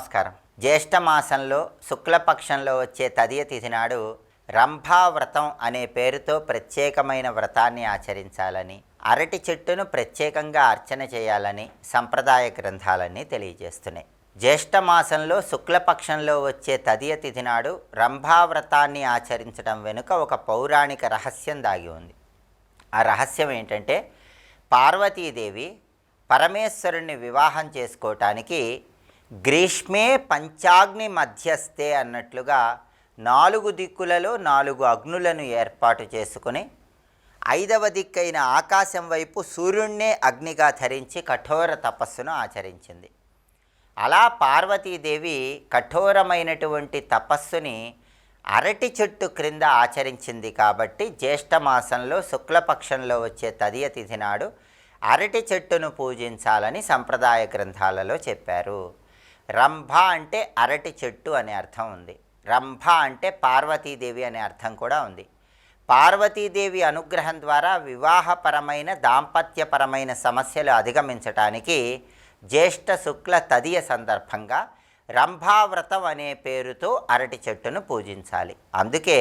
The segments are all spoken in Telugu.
నమస్కారం. జ్యేష్ఠమాసంలో శుక్లపక్షంలో వచ్చే తదియ తిథి నాడు రంభా వ్రతం అనే పేరుతో ప్రత్యేకమైన వ్రతాన్ని ఆచరించాలని అరటి చెట్టును ప్రత్యేకంగా అర్చన చేయాలని సంప్రదాయ గ్రంథాలన్నీ తెలియజేస్తున్నాయి. జ్యేష్ఠ మాసంలో శుక్లపక్షంలో వచ్చే తదియ తిథి నాడు రంభా వ్రతాన్ని ఆచరించడం వెనుక ఒక పౌరాణిక రహస్యం దాగి ఉంది. ఆ రహస్యం ఏంటంటే పార్వతీదేవి పరమేశ్వరుణ్ణి వివాహం చేసుకోవటానికి గ్రీష్మే పంచాగ్ని మధ్యస్థే అన్నట్లుగా నాలుగు దిక్కులలో నాలుగు అగ్నులను ఏర్పాటు చేసుకుని ఐదవ దిక్కైన ఆకాశం వైపు సూర్యుణ్ణే అగ్నిగా ధరించి కఠోర తపస్సును ఆచరించింది. అలా పార్వతీదేవి కఠోరమైనటువంటి తపస్సుని అరటి చెట్టు క్రింద ఆచరించింది కాబట్టి జ్యేష్ఠ మాసంలో శుక్లపక్షంలో వచ్చే తదియ తిథి నాడు అరటి చెట్టును పూజించాలని సంప్రదాయ గ్రంథాలలో చెప్పారు. రంభ అంటే అరటి చెట్టు అనే అర్థం ఉంది. రంభ అంటే పార్వతీదేవి అనే అర్థం కూడా ఉంది. పార్వతీదేవి అనుగ్రహం ద్వారా వివాహపరమైన దాంపత్యపరమైన సమస్యలు అధిగమించటానికి జ్యేష్ఠ శుక్ల తదియ సందర్భంగా రంభావ్రతం అనే పేరుతో అరటి చెట్టును పూజించాలి. అందుకే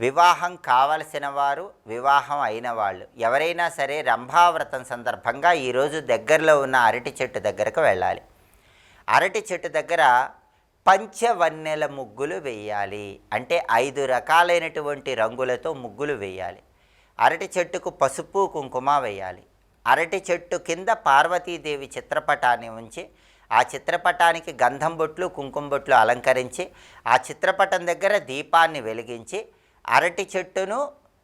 వివాహం కావలసిన వారు వివాహం అయిన వాళ్ళు. ఎవరైనా సరే రంభావ్రతం సందర్భంగా ఈరోజు దగ్గరలో ఉన్న అరటి చెట్టు దగ్గరకు వెళ్ళాలి. అరటి చెట్టు దగ్గర పంచవన్నెల ముగ్గులు వేయాలి. అంటే ఐదు రకాలైనటువంటి రంగులతో ముగ్గులు వేయాలి. అరటి చెట్టుకు పసుపు కుంకుమ వేయాలి. అరటి చెట్టు కింద పార్వతీదేవి చిత్రపటాన్ని ఉంచి ఆ చిత్రపటానికి గంధం బొట్లు కుంకుమ బొట్లు అలంకరించి ఆ చిత్రపటం దగ్గర దీపాన్ని వెలిగించి అరటి చెట్టును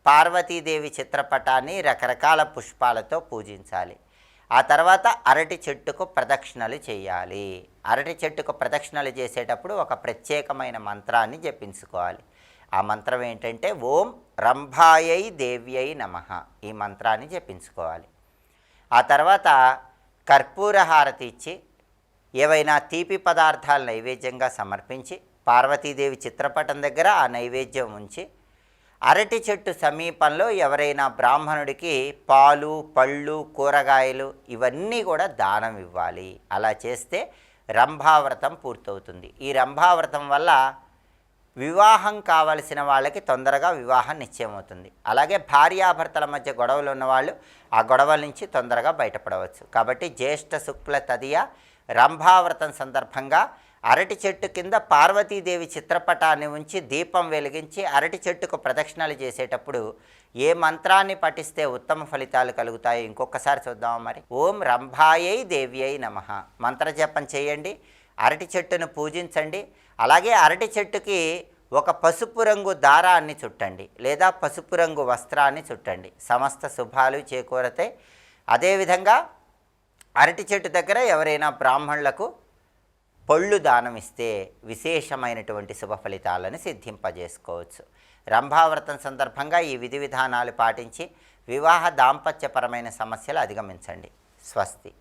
పార్వతీదేవి చిత్రపటాన్ని రకరకాల పుష్పాలతో పూజించాలి. ఆ తర్వాత అరటి చెట్టుకు ప్రదక్షిణలు చేయాలి. అరటి చెట్టుకు ప్రదక్షిణలు చేసేటప్పుడు ఒక ప్రత్యేకమైన మంత్రాన్ని జపించుకోవాలి. ఆ మంత్రం ఏంటంటే ఓం రంభాయై దేవ్యై నమ. ఈ మంత్రాన్ని జపించుకోవాలి. ఆ తర్వాత కర్పూర హారతి ఇచ్చి ఏవైనా తీపి పదార్థాలు నైవేద్యంగా సమర్పించి పార్వతీదేవి చిత్రపటం దగ్గర ఆ నైవేద్యం ఉంచి అరటి చెట్టు సమీపంలో ఎవరైనా బ్రాహ్మణుడికి పాలు పళ్ళు కూరగాయలు ఇవన్నీ కూడా దానం ఇవ్వాలి. అలా చేస్తే రంభావ్రతం పూర్తవుతుంది. ఈ రంభావ్రతం వల్ల వివాహం కావలసిన వాళ్ళకి తొందరగా వివాహం నిశ్చయమవుతుంది. అలాగే భార్యాభర్తల మధ్య గొడవలు ఉన్నవాళ్ళు ఆ గొడవల నుంచి తొందరగా బయటపడవచ్చు. కాబట్టి జ్యేష్ఠ శుక్ల తదియ రంభావ్రతం సందర్భంగా అరటి చెట్టు కింద పార్వతీదేవి చిత్రపటాన్ని ఉంచి దీపం వెలిగించి అరటి చెట్టుకు ప్రదక్షిణలు చేసేటప్పుడు ఏ మంత్రాన్ని పఠిస్తే ఉత్తమ ఫలితాలు కలుగుతాయి? ఇంకొకసారి చూద్దామా మరి. ఓం రంభాయై దేవ్యై నమ. మంత్రజపం చేయండి. అరటి చెట్టును పూజించండి. అలాగే అరటి చెట్టుకి ఒక పసుపు రంగు దారాన్ని చుట్టండి లేదా పసుపు రంగు వస్త్రాన్ని చుట్టండి. సమస్త శుభాలు చేకూరతాయి అదేవిధంగా అరటి చెట్టు దగ్గర ఎవరైనా బ్రాహ్మణులకు పళ్ళు దానం ఇస్తే విశేషమైనటువంటి శుభ ఫలితాలను సిద్ధింపజేసుకోవచ్చు. రంభావ్రతం సందర్భంగా ఈ విధి విధానాలు పాటించి వివాహ దాంపత్యపరమైన సమస్యలు అధిగమించండి. స్వస్తి.